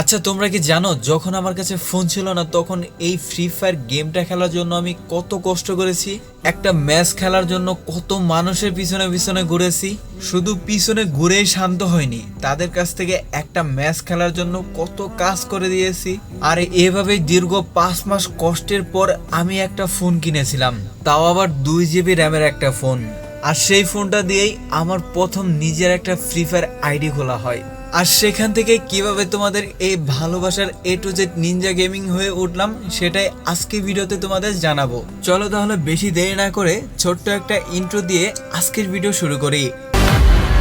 আচ্ছা তোমরা কি জানো, যখন আমার কাছে ফোন ছিল না, তখন এই ফ্রি ফায়ার গেমটা খেলার জন্য আমি কত কষ্ট করেছি, একটা ম্যাচ খেলার জন্য কত মানুষের পিছনে পিছনে ঘুরেছি, শুধু পিছনে ঘুরেই শান্ত হয়নি, তাদের কাছ থেকে একটা ম্যাচ খেলার জন্য কত কাজ করে দিয়েছি, আর এভাবেই দীর্ঘ পাঁচ মাস কষ্টের পর আমি একটা ফোন কিনেছিলাম, তাও আবার দুই জিবি র্যামের একটা ফোন আর সেই ফোনটা দিয়েই আমার প্রথম নিজের একটা ফ্রি ফায়ার আইডি খোলা হয়। আর সেখান থেকে কীভাবে তোমাদের এই ভালোবাসার A to Z ninja gaming হয়ে উঠলাম সেটাই আজকে ভিডিওতে তোমাদের জানাব চলো তাহলে বেশি দেরি না করে ছোট্ট একটা ইন্ট্রো দিয়ে আজকের ভিডিও শুরু করি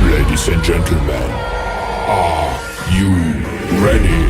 Ladies and gentlemen, are you ready?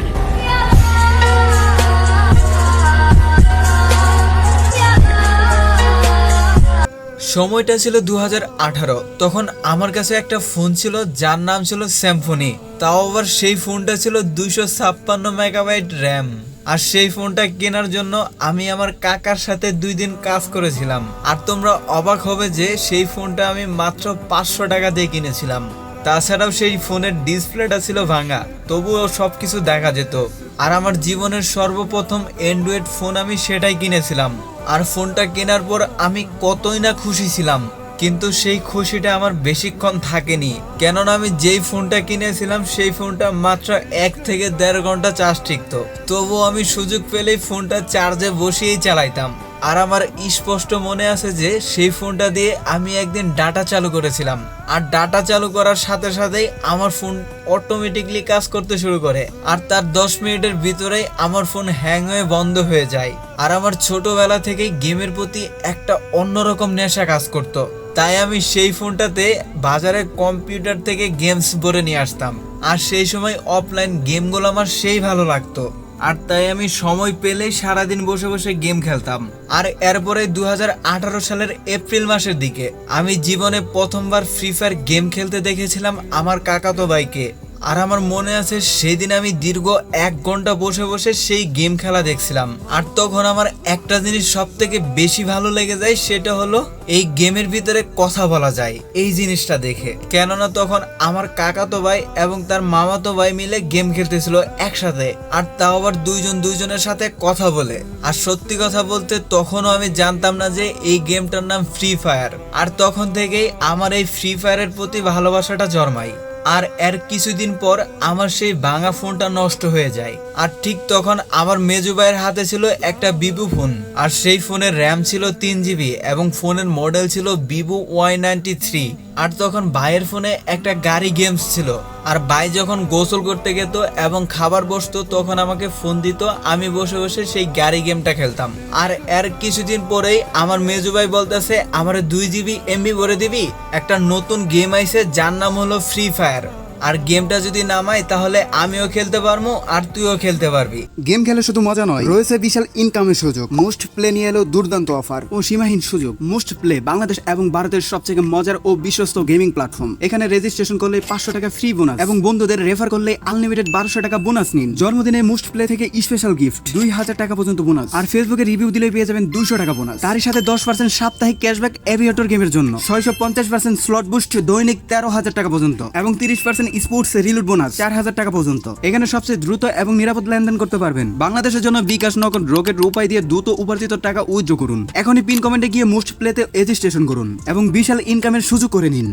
সময়টা ছিল দু হাজার আঠারো। তখন আমার কাছে একটা ফোন ছিল, যার নাম ছিল স্যামফোনি তাও আবার সেই ফোনটা ছিল দুশো ছাপ্পান্ন মেগাবাইট র্যাম। আর সেই ফোনটা কেনার জন্য আমি আমার কাকার সাথে দুই দিন কাজ করেছিলাম। আর তোমরা অবাক হবে যে সেই ফোনটা আমি মাত্র পাঁচশো টাকা দিয়ে কিনেছিলাম। তাছাড়াও সেই ফোনের ডিসপ্লেটা ছিল ভাঙা, তবুও সবকিছু দেখা যেত। আর আমার জীবনের সর্বপ্রথম অ্যান্ড্রয়েড ফোন আমি সেটাই কিনেছিলাম। আর ফোনটা কেনার পর আমি কতই না খুশি ছিলাম, কিন্তু সেই খুশিটা আমার বেশিক্ষণ থাকেনি। কেননা আমি যেই ফোনটা কিনেছিলাম, সেই ফোনটা মাত্র এক থেকে দেড় ঘণ্টা চার্জ টিকতো তবুও আমি সুযোগ পেলেই ফোনটা চার্জে বসিয়েই চালাইতাম। আর আমার স্পষ্ট মনে আছে যে সেই ফোনটা দিয়ে আমি একদিন ডাটা চালু করেছিলাম। আর ডাটা চালু করার সাথে সাথেই আমার ফোন অটোমেটিকলি কাজ করতে শুরু করে। আর তার দশ মিনিটের ভিতরেই আমার ফোন হ্যাং হয়ে বন্ধ হয়ে যায়। আর আমার ছোটবেলা থেকেই গেমের প্রতি একটা অন্যরকম নেশা কাজ করতো। তাই আমি সেই ফোনটাতে বাজারে কম্পিউটার থেকে গেমস ভরে নিয়ে আসতাম। আর সেই সময় অফলাইন গেমগুলো আমার সেই ভালো লাগতো। আর তাই আমি সময় পেলেই সারাদিন বসে বসে গেম খেলতাম। আর এরপরে দু হাজার আঠারো সালের এপ্রিল মাসের দিকে আমি জীবনে প্রথমবার ফ্রি ফায়ার গেম খেলতে দেখেছিলাম আমার কাকাতো ভাইকে। আর আমার মনে আছে সেদিন আমি দীর্ঘ এক ঘণ্টা বসে বসে সেই গেম খেলা দেখছিলাম। আর তখন আমার একটা জিনিস সব থেকে বেশি ভালো লেগে যায় সেটা হলো এই গেমের ভিতরে কথা বলা যায়, এই জিনিসটা দেখে। কেননা তখন আমার কাকাতো ভাই এবং তার মামাতো ভাই মিলে গেম খেলতেছিল একসাথে, আর তাও আবার দুইজন দুইজনের সাথে কথা বলে। আর সত্যি কথা বলতে তখনও আমি জানতাম না যে এই গেমটার নাম ফ্রি ফায়ার আর তখন থেকেই আমার এই ফ্রি ফায়ারের প্রতি ভালোবাসাটা জন্মায়। আর এর কিছুদিন পর আমার সেই ভাঙা ফোনটা নষ্ট হয়ে যায়। আর ঠিক তখন আমার মেজু ভাইয়ের হাতে ছিল একটা বিবু ফোন। আর সেই ফোনের র্যাম ছিল তিন জিবি এবং ফোনের মডেল ছিল বিবু ওয়াই নাইনটি থ্রি আর তখন ভাইয়ের ফোনে একটা গাড়ি গেমস ছিল। আর ভাই যখন গোসল করতে যেত এবং খাবার বসতো, তখন আমাকে ফোন দিত, আমি বসে বসে সেই গাড়ি গেমটা খেলতাম। আর এর কিছুদিন পরেই আমার মেজু ভাই বলতেছে, আমার দুই জিবি এমবি ভরে দিবি? একটা নতুন গেম আইছে, যার নাম হলো ফ্রি ফায়ার আর গেমটা যদি নামাই, তাহলে আমিও খেলতে পারব আর তুইও খেলতে পারবি। গেম খেলে শুধু মজা নয়, রয়েছে বিশাল ইনকামের সুযোগ। মোস্ট প্লে নিয়ে এলো দুর্দান্ত অফার ও সীমাহীন সুযোগ। মোস্ট প্লে বাংলাদেশ এবং ভারতের সবচেয়ে মজার ও বিশ্বস্ত গেমিং প্ল্যাটফর্ম এখানে রেজিস্ট্রেশন করলে পাঁচশো টাকা ফ্রি বোনাস এবং বন্ধুদের রেফার করলে আনলিমিটেড বারোশো টাকা বোনাস নিন। জন্মদিনে মোস্ট প্লে থেকে স্পেশাল গিফট দুই হাজার টাকা পর্যন্ত বোনাস আর ফেসবুকে রিভিউ দিলে পেয়ে যাবেন দুইশো টাকা বোনাস তারই সাথে দশ পার্সেন্ট সাপ্তাহিক ক্যাশব্যাক এভিয়েটর গেমের জন্য। ছয়শো পঞ্চাশ পার্সেন্ট স্লট বুস্ট দৈনিক তেরো হাজার টাকা পর্যন্ত। এবং তিরিশ পার্সেন্ট স্পোর্টস রিলুট বোনাস চার হাজার টাকা পর্যন্ত। এখানে সবচেয়ে দ্রুত এবং নিরাপদ লেনদেন করতে পারবেন। বাংলাদেশের জন্য বিকাশ নগদ রকেট উপায় দিয়ে দ্রুত উপার্জিত টাকা উইথড্র করুন। এখনই পিন কমেন্টে গিয়ে মোস্ট প্লেতে রেজিস্ট্রেশন করুন এবং বিশাল ইনকামের সুযোগ করে নিন।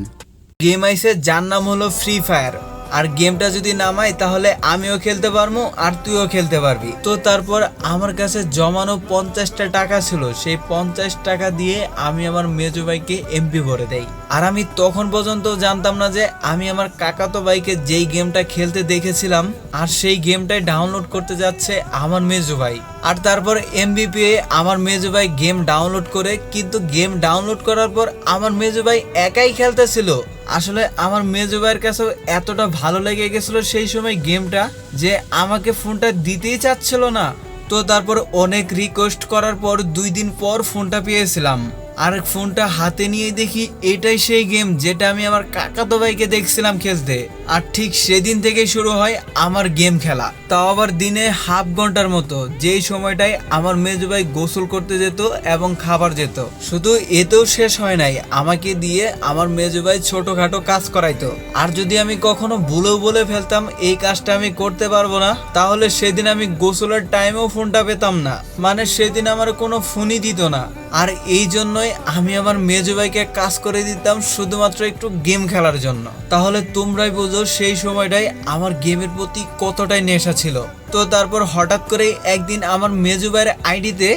গেম আইছে যার নাম হলো ফ্রি ফায়ার আর গেমটা যদি নামাই, তাহলে আমিও খেলতে পারব আর তুইও খেলতে পারবি। তো তারপর আমার কাছে জমানো পঞ্চাশটা টাকা ছিল, সেই পঞ্চাশ টাকা দিয়ে আমি আমার মেজো ভাইকে এমপি ভরে দেই। আর আমি তখন পর্যন্ত জানতাম না যে আমি আমার কাকাতো ভাইকে যেই গেমটা খেলতে দেখেছিলাম, আর সেই গেমটাই ডাউনলোড করতে যাচ্ছে আমার মেজু ভাই। আর তারপর এমবি পেয়ে আমার মেজো ভাই গেম ডাউনলোড করে, কিন্তু গেম ডাউনলোড করার পর আমার মেজো ভাই একাই খেলতেছিল। আসলে আমার মেজো ভাইয়ের কাছেও এতটা ভালো লেগে গেছিল সেই সময় গেমটা যে আমাকে ফোনটা দিতেই চাচ্ছিল না। তো তারপর অনেক রিকোয়েস্ট করার পর দুই দিন পর ফোনটা পেয়েছিলাম। আর ফোনটা হাতে নিয়ে দেখি এটাই সেই গেম যেটা আমি আমার কাকাতো ভাইকে দেখছিলাম খেলতে। আর ঠিক সেদিন থেকে শুরু হয় আমার গেম খেলা। তাও আবার দিনে হাফ ঘণ্টার মতো, যেই সময়টায় আমার মেজু ভাই গোসল করতে যেত এবং খাবার যেত। শুধু এতেও শেষ হয় নাই, আমাকে দিয়ে আমার মেজু ভাই ছোটখাটো কাজ করাইতো। আর যদি আমি কখনো ভুলেও বলে ফেলতাম এই কাজটা আমি করতে পারব না, তাহলে সেদিন আমি গোসলের টাইমেও ফোনটা পেতাম না। মানে সেদিন আমার কোনো ফোনই দিত না। আর এই জন্যই আমি আমার মেজু ভাইকে কাজ করে দিতাম শুধুমাত্র একটু গেম খেলার জন্য। তাহলে তোমরাই বোঝো সেই সময়টাই আমার গেমের প্রতি কতটাই নেশা ছিল। তো তারপর হঠাৎ করে একদিন আমার মেজু ভাইয়ের আইডিতে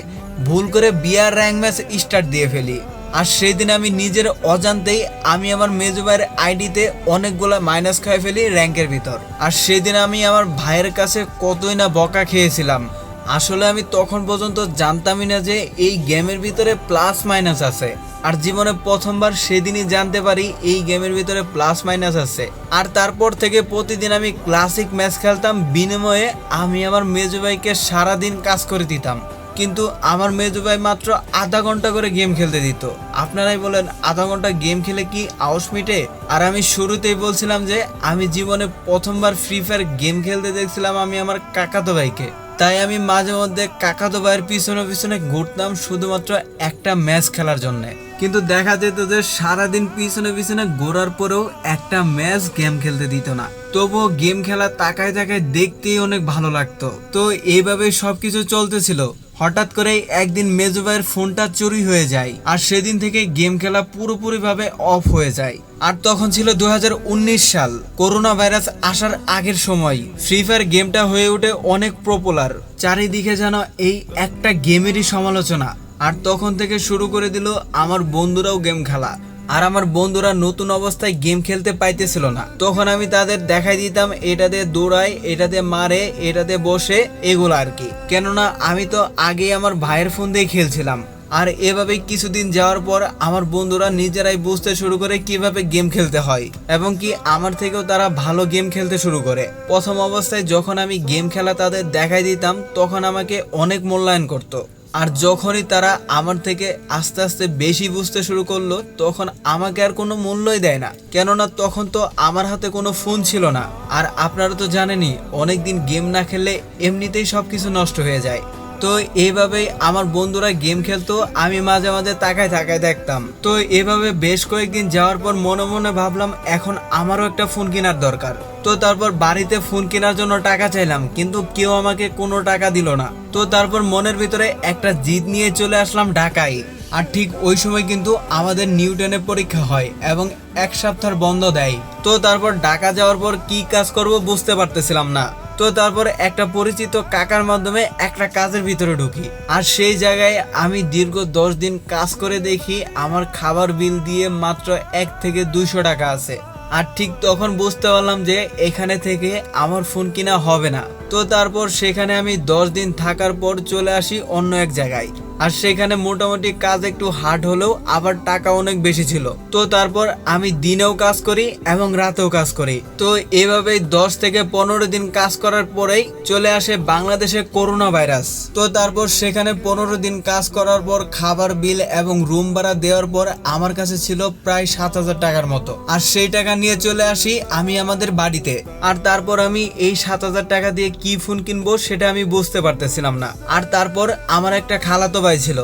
ভুল করে বিয়ার র্যাঙ্ক ম্যাচ স্টার্ট দিয়ে ফেলি। আর সেই দিন আমি নিজের অজান্তেই আমি আমার মেজু ভাইয়ের আইডিতে অনেকগুলো মাইনাস খাই ফেলি র্যাঙ্কের ভিতর। আর সেদিন আমি আমার ভাইয়ের কাছে কতই না বকা খেয়েছিলাম। আসলে আমি তখন পর্যন্ত জানতামই না যে এই গেমের ভিতরে প্লাস মাইনাস আছে। আর জীবনে প্রথমবার সেদিনই জানতে পারি এই গেমের ভিতরে প্লাস মাইনাস আছে। আর তারপর থেকে প্রতিদিন আমি ক্লাসিক ম্যাচ খেলতাম, বিনিময়ে আমি আমার মেজু ভাইকে সারাদিন কাজ করে দিতাম। কিন্তু আমার মেজু ভাই মাত্র আধা ঘণ্টা করে গেম খেলতে দিত। আপনারাই বলেন, আধা ঘণ্টা গেম খেলে কি আউস মিটে? আর আমি শুরুতেই বলছিলাম যে, আমি জীবনে প্রথমবার ফ্রি ফায়ার গেম খেলতে দেখছিলাম আমি আমার কাকাতো ভাইকে। তাই আমি মাঝে মধ্যে কাকাতো ভাইয়ের পিছনে পিছনে ঘুরতাম শুধুমাত্র একটা ম্যাচ খেলার জন্যে। কিন্তু দেখা যেত যে সারাদিন পিছনে পিছনে ঘোরার পরেও একটা ম্যাচ গেম খেলতে দিত না। তবুও গেম খেলা তাকায় তাকায় দেখতেই অনেক ভালো লাগতো। তো এইভাবে সবকিছু চলতেছিল। হঠাৎ করে একদিন মেজু ভাইয়ের ফোনটা চুরি হয়ে যায় আর সেদিন থেকে গেম খেলা পুরোপুরিভাবে অফ হয়ে যায়। আর তখন ছিল দু হাজার উনিশ সাল। করোনা ভাইরাস আসার আগের সময়। ফ্রি ফায়ার গেমটা হয়ে ওঠে অনেক পপুলার চারিদিকে যেন এই একটা গেমেরই সমালোচনা। আর তখন থেকে শুরু করে দিল আমার বন্ধুরাও গেম খেলা। আর আমার বন্ধুরা নতুন অবস্থায় গেম খেলতে পাইতেছিল না। তখন আমি তাদের দেখাই দিতাম এটাতে দৌড়ায় এটাতে মারে এটাতে বসে, এগুলো আর কি। কেননা আমি তো আগেই আমার ভাইয়ের ফোন দিয়ে খেলছিলাম। আর এভাবে কিছুদিন যাওয়ার পর আমার বন্ধুরা নিজেরাই বুঝতে শুরু করে কীভাবে গেম খেলতে হয় এবং কি আমার থেকেও তারা ভালো গেম খেলতে শুরু করে। প্রথম অবস্থায় যখন আমি গেম খেলা তাদের দেখাই দিতাম, তখন আমাকে অনেক মূল্যায়ন করতো। আর যখনই তারা আমার থেকে আস্তে আস্তে বেশি বুঝতে শুরু করল, তখন আমাকে আর কোনো মূল্যই দেয় না। কেননা তখন তো আমার হাতে কোনো ফোন ছিল না। আর আপনারা তো জানেনই, অনেকদিন গেম না খেললে এমনিতেই সব কিছু নষ্ট হয়ে যায়। তো এইভাবেই আমার বন্ধুরা গেম খেলতো, আমি মাঝে মাঝে তাকায় তাকায় দেখতাম। তো এভাবে বেশ কয়েকদিন যাওয়ার পর মনে মনে ভাবলাম, এখন আমারও একটা ফোন কেনার দরকার। তো তারপর বাড়িতে ফোন কেনার জন্য টাকা চাইলাম, কিন্তু কেউ আমাকে কোনো টাকা দিল না। তো তারপর মনের ভিতরে একটা জিদ নিয়ে চলে আসলাম ঢাকায়। আর ঠিক ওই সময় কিন্তু আমাদের নিউটনের পরীক্ষা হয় এবং এক সপ্তাহ বন্ধ দেয়। তো তারপর ঢাকা যাওয়ার পর কি কাজ করব বুঝতে পারতেছিলাম না। তো তারপর একটা পরিচিত কাকার মাধ্যমে একটা কাজের ভিতরে ঢুকি। আর সেই জায়গায় আমি দীর্ঘ দশ দিন কাজ করে দেখি আমার খাবার বিল দিয়ে মাত্র এক থেকে দুইশো টাকা আছে। আর ঠিক তখন বুঝতে পারলাম যে এখানে থেকে আমার ফোন কিনা হবে না। তো তারপর সেখানে আমি দশ দিন থাকার পর চলে আসি অন্য এক জায়গায়। আর সেখানে মোটামুটি কাজ একটু হার্ড হলেও আবার টাকা অনেক বেশি ছিল। তো তারপর আমি দিনেও কাজ করি এবং রাতেও কাজ করি। তো এভাবেই দশ থেকে পনেরো দিন কাজ করার পরেই চলে আসে বাংলাদেশে করোনা ভাইরাস। তো তারপর সেখানে পনেরো দিন কাজ করার পর খাবার বিল এবং রুম ভাড়া দেওয়ার পর আমার কাছে ছিল প্রায় সাত হাজার টাকার মতো। আর সেই টাকা নিয়ে চলে আসি আমি আমাদের বাড়িতে। আর তারপর আমি এই সাত হাজার টাকা দিয়ে কি ফোন কিনবো সেটা আমি বুঝতে পারতেছিলাম না। আর তারপর আমার একটা খালাতো ভাই ছিল।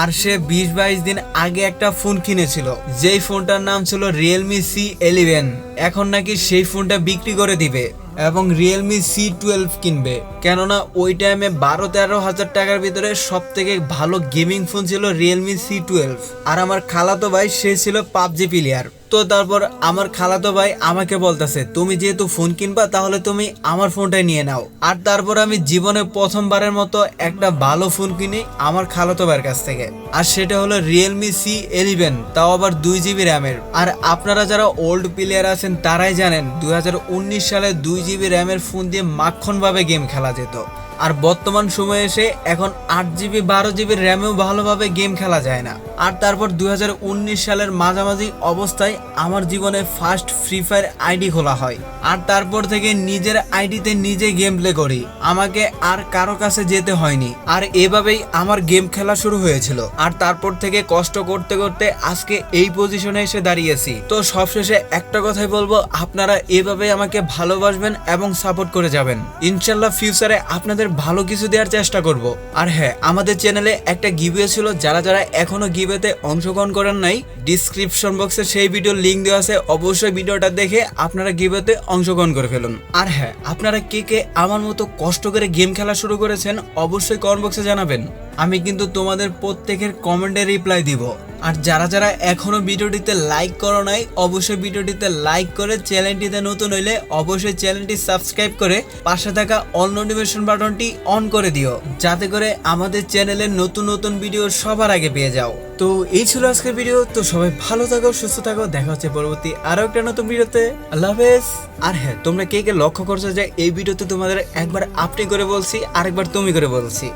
আর সে বিশ বাইশ দিন আগে একটা ফোন কিনেছিল। যেই ফোনটার নাম ছিল রিয়েলমি সি এলিভেন এখন নাকি সেই ফোনটা বিক্রি করে দিবে এবং রিয়েলমি সি টুয়েলভ কিনবে। কেননা ওই টাইমে বারো তেরো হাজার টাকার ভিতরে সব থেকে ভালো গেমিং ফোন ছিল রিয়েলমি সি টুয়েলভ আর আমার খালাতো ভাই, সে ছিল পাবজি প্লেয়ার তো তারপর আমার খালাতো ভাই আমাকে বলতেছে, তুমি যেহেতু ফোন কিনবা, তাহলে তুমি আমার ফোনটাই নিয়ে নাও। আর তারপর আমি জীবনে প্রথমবারের মতো একটা ভালো ফোন কিনি আমার খালাতো ভাইয়ের কাছ থেকে। আর সেটা হলো রিয়েলমি সি এলিভেন তাও আবার দুই জিবি র্যামের আর আপনারা যারা ওল্ড প্লেয়ার আছেন, তারাই জানেন দুই হাজার উনিশ সালে দুই জিবি র্যামের ফোন দিয়ে মাখনভাবে গেম খেলা যেত। আর বর্তমান সময়ে এসে এখন আট জিবি বারো জিবি র্যামেও ভালোভাবে গেম খেলা যায় না। আর তারপর দুই হাজার উনিশ সালের মাঝামাঝি অবস্থায় আমার জীবনে ফার্স্ট ফ্রি ফায়ার আইডি খোলা হয়। আর তারপর থেকে নিজের আইডিতে নিজে গেম প্লে করি। আমাকে আর কারও কাছে যেতে হয়নি। আর এভাবেই আমার গেম খেলা শুরু হয়েছিল। আর তারপর থেকে কষ্ট করতে করতে আজকে এই পজিশনে এসে দাঁড়িয়েছি। তো সবশেষে একটা কথাই বলব, আপনারা এভাবে আমাকে ভালোবাসবেন এবং সাপোর্ট করে যাবেন। ইনশাল্লাহ ফিউচারে আপনাদের ভালো কিছু দেওয়ার চেষ্টা করব। আর হ্যাঁ আমাদের চ্যানেলে একটা গিভওয়ে ছিল, যারা যারা এখনও গিভওয়েতে অংশগ্রহণ করেন নাই ডিসক্রিপশন বক্সে সেই ভিডিওর লিংক দেওয়া আছে, অবশ্যই ভিডিওটা দেখে আপনারা গিভেতে অংশগ্রহণ করে ফেলুন। আর হ্যাঁ আপনারা কে কে আমার মতো কষ্ট করে গেম খেলা শুরু করেছেন, অবশ্যই কমেন্ট বক্সে জানাবেন। আমি কিন্তু তোমাদের প্রত্যেকের কমেন্টে রিপ্লাই দিব। আর যারা যারা এখনও ভিডিওটিতে লাইক করো নাই, অবশ্যই ভিডিওটিতে লাইক করে চ্যানেলটিতে নতুন হইলে অবশ্যই চ্যানেলটি সাবস্ক্রাইব করে পাশে থাকা অল নোটিফিকেশন বাটনটি অন করে দিও, যাতে করে আমাদের চ্যানেলের নতুন নতুন ভিডিও সবার আগে পেয়ে যাও। তো এই ছিল আজকের ভিডিও তো সবাই ভালো থাকো, সুস্থ থাকো, দেখা হচ্ছে পরবর্তী আরও একটা নতুন ভিডিওতে আল্লাহ হাফেজ। আর হ্যাঁ তোমরা কে কে লক্ষ্য করছ যে এই ভিডিওতে তোমাদের একবার আপনি করে বলছি, আরেকবার তুমি করে বলছি।